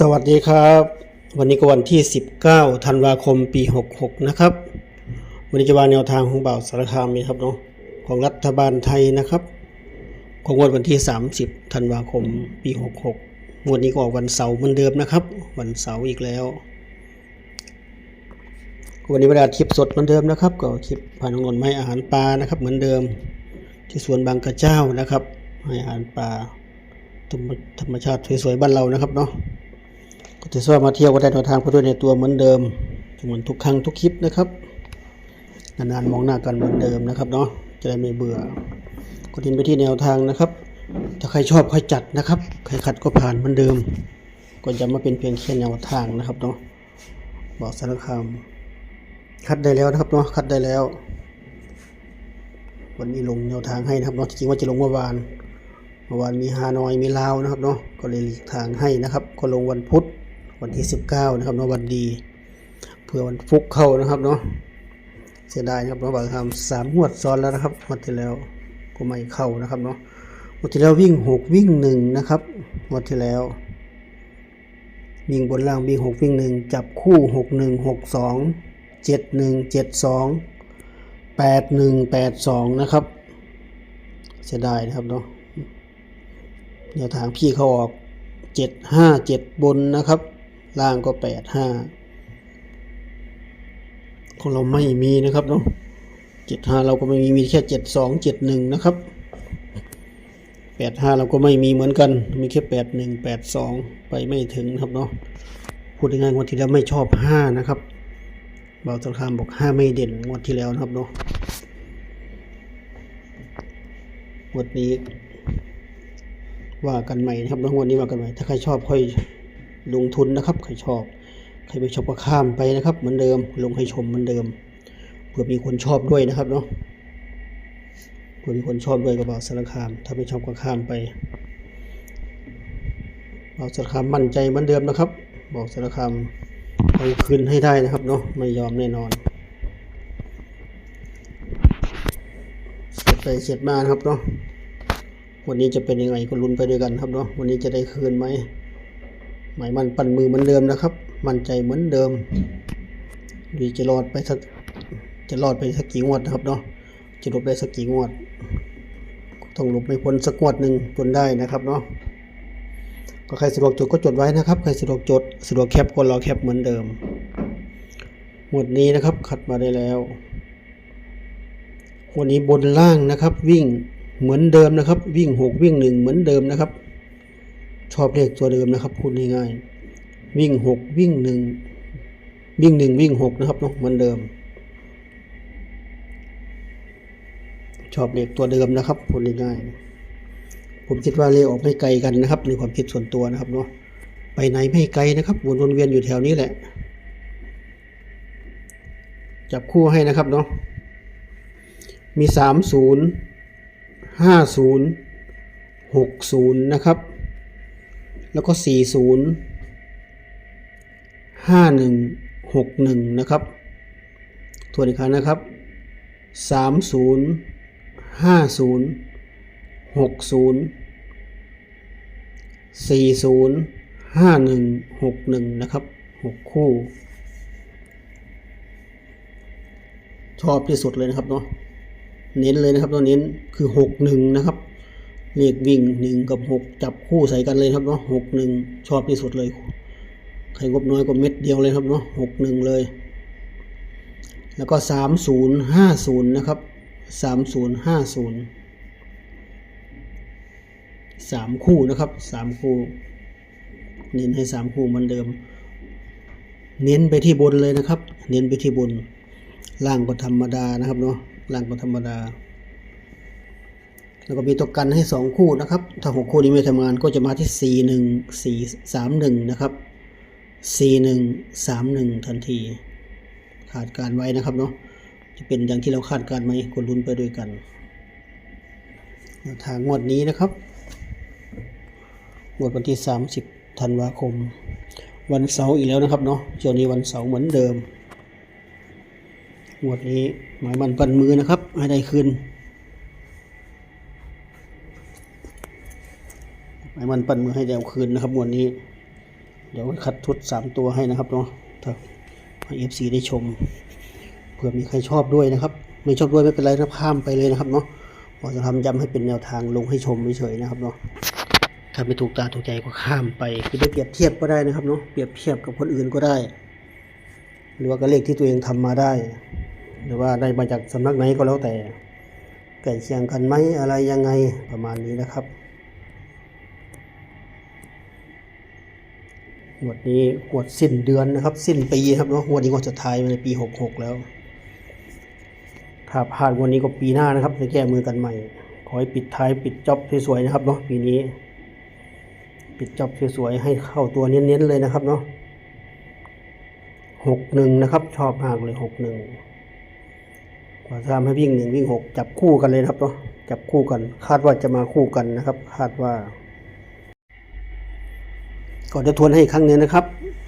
สวัสดีครับ วันนี้ก็วันที่ 19ธันวาคมปี 66 นะครับ วันนี้จะวางแนวทางของบ่าวสารคามนี่ครับเนาะของรัฐบาลไทยนะครับ ของงวดวันที่ 30ธันวาคมปี 66งวดนี้ก็ออกวันเสาร์เหมือนเดิมนะครับ วันเสาร์อีกแล้ว วันนี้เวลาคลิปสดเหมือนเดิมนะครับ ก็คลิปผ่านองนนท์มาให้อาหารปลานะครับ เหมือนเดิม ที่สวนบางกระเจ้านะครับให้อาหารปลาธรรมชาติสวยๆบ้านเรานะครับเนาะ ก็จะชอบมาเที่ยวก็ได้แนวทางไปด้วยในตัวเหมือนเดิมเหมือนทุกครั้งทุกคลิปนะครับ นานๆมองหน้ากันเหมือนเดิมนะครับเนาะจะได้ไม่เบื่อก็ทินไปที่แนวทางนะครับ ถ้าใครชอบค่อยจัดนะครับ ใครขัดก็ผ่านเหมือนเดิม ก็จะมาเป็นเพียงแค่แนวทางนะครับเนาะบอกสารคามคัดได้แล้วนะครับเนาะคัดได้แล้ว วันนี้ลงแนวทางให้นะครับเนาะจริงๆว่าจะลงเมื่อวานเมื่อวานมีฮานอยมีลาวนะครับเนาะก็เลยหลีกทางให้นะครับ ก็ลงวันพุธ วันที่ 19 นะครับเนาะวันดีเพื่อวันฟุกเข้านะครับเนาะเสียดายนะครับเนาะบางคำสามงวดซ้อนแล้วนะครับวันที่แล้วก็ไม่เข้านะครับเนาะวันที่แล้ววิ่งหกวิ่งหนึ่งนะครับวันที่แล้ววิ่งบนล่างวิ่งหกวิ่งหนึ่งจับคู่หกหนึ่งหกสองเจ็ดหนึ่งเจ็ดสองแปดหนึ่งแปดสองนะครับเสียดายนะครับเนาะแนวทางพี่เขาออกเจ็ดห้าเจ็ดบนนะครับ ล่างก็แปดห้าของเราไม่มีนะครับเนาะเจ็ดห้าเราก็ไม่มีมีแค่เจ็ดสองเจ็ดหนึ่งนะครับแปดห้าเราก็ไม่มีเหมือนกัน มีแค่แปดหนึ่งแปดสองไปไม่ถึงครับเนาะพูดง่ายๆงวันที่แล้วไม่ชอบห้านะครับเบาตะคามบอกห้าไม่เด่นงวดที่แล้วนะครับเนาะงวดนี้ว่ากันใหม่นะครับแล้ววันนี้ว่ากันใหม่ถ้าใครชอบค่อย ลงทุนนะครับ ใครชอบ ใครไม่ชอบก็ข้ามไปนะครับ เหมือนเดิม ลงให้ชมเหมือนเดิมเพื่อมีคนชอบด้วยนะครับเนาะเพื่อมีคนชอบด้วยก็บอกสารคาม ถ้าไม่ชอบก็ข้ามไปบอกสารคามมั่นใจเหมือนเดิมนะครับบอกสารคามเอาคืนให้ได้นะครับเนาะ ไม่ยอมแน่นอน เสียไปเสียมานครับเนาะวันนี้จะเป็นยังไงก็ลุ้นไปด้วยกันครับเนาะวันนี้จะได้คืนไหม หมายมันปั่นมือเหมือนเดิมนะครับ มั่นใจเหมือนเดิมดีจะรอดไปสักจะรอดไปสักกี่งวดนะครับเนาะจะลบได้สักกี่งวด ต้องหลบไม่พ้นสักงวดหนึ่งจนได้นะครับเนาะก็ใครสะดวกจดก็จดไว้นะครับ ใครสะดวกจดสะดวกแคปก็รอแคปเหมือนเดิมงวดนี้นะครับคัดมาได้แล้ววันนี้บนล่างนะครับ วิ่งเหมือนเดิมนะครับ วิ่งหกวิ่งหนึ่งเหมือนเดิมนะครับ ชอบเลขตัวเดิมนะครับพูดง่ายๆวิ่งหกวิ่งหนึ่งวิ่งหนึ่งวิ่งหกนะครับเนาะเหมือนเดิม ชอบเลขตัวเดิมนะครับพูดง่ายๆผมคิดว่าเลขออกไม่ไกลกันนะครับ ในความคิดส่วนตัวนะครับเนาะไปไหนไม่ไกลนะครับวนเวียนอยู่แถวนี้แหละ จับคู่ให้นะครับเนาะมีสามศูนย์ห้าศูนย์หกศูนย์นะครับ แล้วก็สี่ศูนย์ห้าหนึ่งหกหนึ่งนะครับทวนอีกครั้งนะครับสามศูนย์ห้าศูนะครับหกคู่ ชอบที่สุดเลยนะครับเนาะเน้นเลยนะครับตัวเน้นคือหกหนึ่งนะครับ เลขวิ่งหนึ่งกับหกจับคู่ใส่กันเลยครับเนาะหกหนึ่งชอบที่สุดเลย ใครงบน้อยก็เม็ดเดียวเลยครับเนาะหกหนึ่งเลย แล้วก็สามศูนย์ห้าศูนย์นะครับสามศูนย์ห้าศูนย์สามคู่นะครับสามคู่ เน้นให้สามคู่เหมือนเดิม เน้นไปที่บนเลยนะครับ เน้นไปที่บนล่างก็ธรรมดานะครับเนาะล่างก็ธรรมดา แล้วก็มีตัวกันให้สองคู่นะครับ ถ้าหกคู่นี้ไม่ทำงานก็จะมาที่สี่หนึ่งสี่สามหนึ่งนะครับสี่หนึ่งสามหนึ่งทันที ขาดการไว้นะครับเนาะ จะเป็นอย่างที่เราคาดการไหมคนลุ้นไปด้วยกันทางงวดนี้นะครับ งวดวันที่สามสิบธันวาคม วันเสาร์อีกแล้วนะครับเนาะช่วงนี้วันเสาร์เหมือนเดิม งวดนี้หมายมันปันมือนะครับ ให้ได้คืน หมายมันปั่นมือให้ได้คืนนะครับงวดนี้ เดี๋ยวคัดชุดสามตัวให้นะครับเนาะถ้าให้เอฟซีได้ชม เผื่อมีใครชอบด้วยนะครับ ไม่ชอบด้วยไม่เป็นไรนะข้ามไปเลยนะครับเนาะเราจะทำย้ำให้เป็นแนวทางลงให้ชมเฉยๆนะครับเนาะถ้าไม่ถูกตาถูกใจก็ข้ามไปคือไปเปรียบเทียบก็ได้นะครับเนาะเปรียบเทียบกับคนอื่นก็ได้ หรือว่ากับเลขที่ตัวเองทำมาได้ หรือว่าได้มาจากสำนักไหนก็แล้วแต่ใกล้เคียงกันไหมอะไรยังไงประมาณนี้นะครับ งวดนี้งวดสิ้นเดือนนะครับ สิ้นปีครับเนาะงวดนี้งวดสุดท้ายในปีหกหกแล้ว ถ้าพลาดงวันนี้ก็ปีหน้านะครับจะแก้มือกันใหม่ ขอให้ปิดท้ายปิดจ็อบสวยๆนะครับเนาะปีนี้ ปิดจ็อบสวยๆให้เข้าตัวเน้นๆเลยนะครับเนาะหกหนึ่งนะครับชอบมากเลยหกหนึ่งกว่าจะทำให้วิ่งหนึ่งวิ่งหกจับคู่กันเลยนะครับเนาะจับคู่กัน คาดว่าจะมาคู่กันนะครับ คาดว่า ก่อนจะทวนให้อีกครั้งหนึ่งนะครับ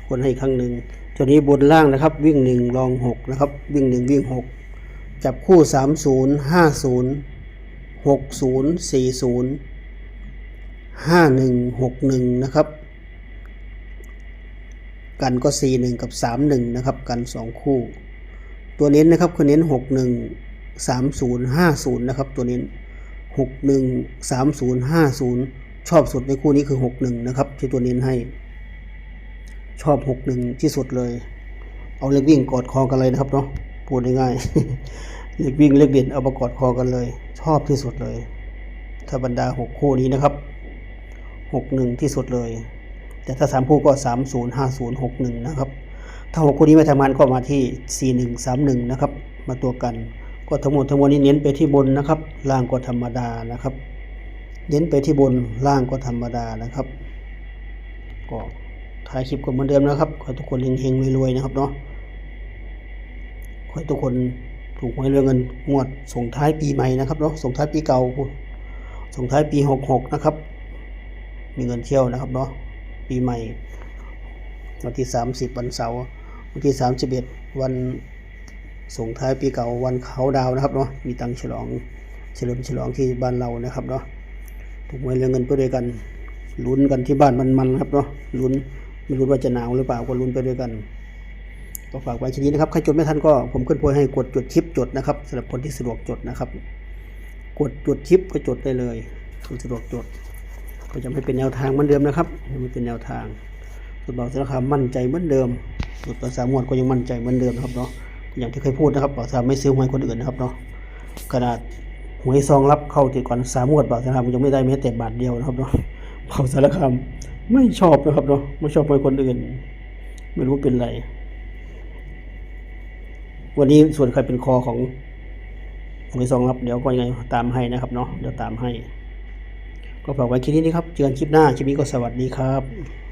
ทวนให้อีกครั้งหนึ่งตัวนี้บนล่างนะครับ วิ่งหนึ่งรองหกนะครับ วิ่งหนึ่งวิ่งหกจับคู่สามศูนย์ห้าศูนย์หกศูนย์สี่ศูนย์ห้าหนึ่งหกหนึ่งนะครับ กันก็สี่หนึ่งกับสามหนึ่งนะครับ กันสองคู่ ตัวเน้นนะครับคือเน้นหกหนึ่งสามศูนย์ห้าศูนย์นะครับ ตัวเน้นหกหนึ่งสามศูนย์ห้าศูนย์ ชอบสุดในคู่นี้คือหกหนึ่งนะครับ ที่ตัวเน้นให้ ชอบหกหนึ่งที่สุดเลย เอาเล็กวิ่งกอดคอกันเลยนะครับเนาะพูดง่ายๆเล็กวิ่งเล็กเด่นเอามากอดคอกันเลย ชอบที่สุดเลย ถ้าบรรดาหกคู่นี้นะครับหกหนึ่งที่สุดเลย แต่ถ้าสามคู่ก็สามศูนย์ห้าศูนย์หกหนึ่งนะครับ ถ้าหกคู่นี้ไม่ทำงานก็มาที่สี่หนึ่งสามหนึ่งนะครับ มาตัวกัน ก็ทั้งหมดทั้งมวลนี้เน้นไปที่บนนะครับล่างก็ธรรมดานะครับ เน้นไปที่บนล่างก็ธรรมดานะครับก็ถ่ายคลิปกันเหมือนเดิมนะครับขอให้ทุกคนเฮงๆรวยๆนะครับเนาะขอให้ทุกคนถูกหวยเรื่องเงินงวดส่งท้ายปีใหม่นะครับเนาะส่งท้ายปีเก่าส่งท้ายปีหกหกนะครับ มีเงินเที่ยวนะครับเนาะปีใหม่ วันที่สามสิบวันเสาร์วันที่สามสิบเอ็ดวันส่งท้ายปีเก่าวันเขาดาวนะครับเนาะมีตังฉลองเฉลิมฉลองที่บ้านเรานะครับเนาะ ถูกหวยเรื่องเงินไปด้วยกันลุ้นกันที่บ้านมันๆนะครับเนาะลุ้นไม่รู้ว่าจะหนาวหรือเปล่าก็ลุ้นไปด้วยกันก็ฝากไว้ทีนี้นะครับใครจดไม่ทันก็ผมขึ้นโพยให้กดจดคลิปจดนะครับสำหรับคนที่สะดวกจดนะครับ กดจดคลิปก็จดได้เลยคนสะดวกจด ก็จะไม่เป็นแนวทางเหมือนเดิมนะครับไม่เป็นแนวทางสุดบอกสารคามมั่นใจเหมือนเดิมสุดภาษามวดก็ยังมั่นใจเหมือนเดิมนะครับเนาะอย่างที่เคยพูดนะครับบอกสามไม่ซื้อหวยคนอื่นนะครับเนาะขนาด หวยซองรับเข้าติดก่อนสามงวดบอกสารคามยังไม่ได้แม้แต่บาทเดียวนะครับเนาะบอกสารคามไม่ชอบนะครับเนาะไม่ชอบหวยคนอื่น ไม่รู้เป็นไร วันนี้ส่วนใครเป็นคอของหวยซองรับเดี๋ยวก็ยังไงตามให้นะครับเนาะเดี๋ยวตามให้ ก็ฝากไว้คลิปนี้นะครับเจอกันคลิปหน้าคลิปนี้ก็สวัสดีครับ